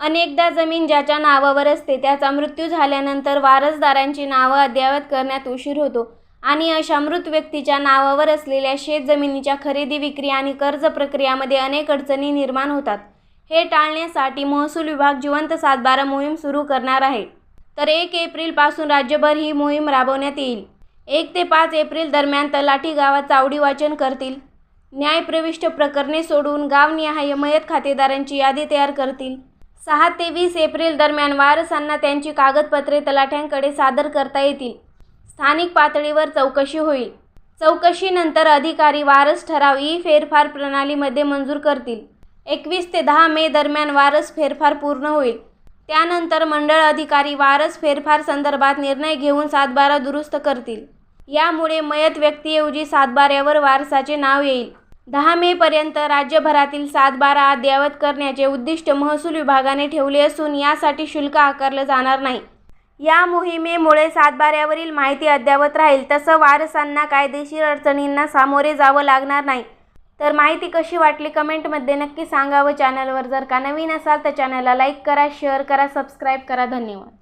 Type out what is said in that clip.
अनेकदा जमीन ज्याच्या नावावर असते त्याचा मृत्यू झाल्यानंतर वारसदारांची नावं अद्ययावत करण्यात उशीर होतो. आणि अशा मृत व्यक्तीच्या नावावर असलेल्या शेतजमिनीच्या खरेदी विक्री आणि कर्ज प्रक्रियामध्ये अनेक अडचणी निर्माण होतात. हे टाळण्यासाठी महसूल विभाग जिवंत सातबारा मोहीम सुरू करणार आहे. तर एक एप्रिलपासून राज्यभर ही मोहीम राबवण्यात येईल. एक ते पाच एप्रिल दरम्यान तलाठी गावात चावडी वाचन करतील. न्यायप्रविष्ट प्रकरणे सोडून गावनिहाय मयत खातेदारांची यादी तयार करतील. सहा ते वीस एप्रिल दरम्यान वारसांना त्यांची कागदपत्रे तलाठ्यांकडे सादर करता येतील. स्थानिक पातळीवर चौकशी होईल. चौकशीनंतर अधिकारी वारस ठराव ई फेरफार प्रणालीमध्ये मंजूर करतील. एकवीस ते दहा मे दरम्यान वारस फेरफार पूर्ण होईल. त्यानंतर मंडळ अधिकारी वारस फेरफार संदर्भात निर्णय घेऊन सातबारा दुरुस्त करतील. यामुळे मयत व्यक्तीऐवजी सातबाऱ्यावर वारसाचे नाव येईल. दहा मेपर्यंत राज्यभरातील सातबारा अद्ययावत करण्याचे उद्दिष्ट महसूल विभागाने ठेवले असून यासाठी शुल्क आकारलं जाणार नाही. या मोहिमेमुळे सातबाऱ्यावरील माहिती अद्ययावत राहील. तसं वारसांना कायदेशीर अडचणींना सामोरे जावं लागणार नाही. तर माहिती कशी वाटली कमेंटमध्ये नक्की सांगा व चॅनलवर जर का नवीन असाल तर चॅनलला लाईक करा शेअर करा सबस्क्राईब करा. धन्यवाद.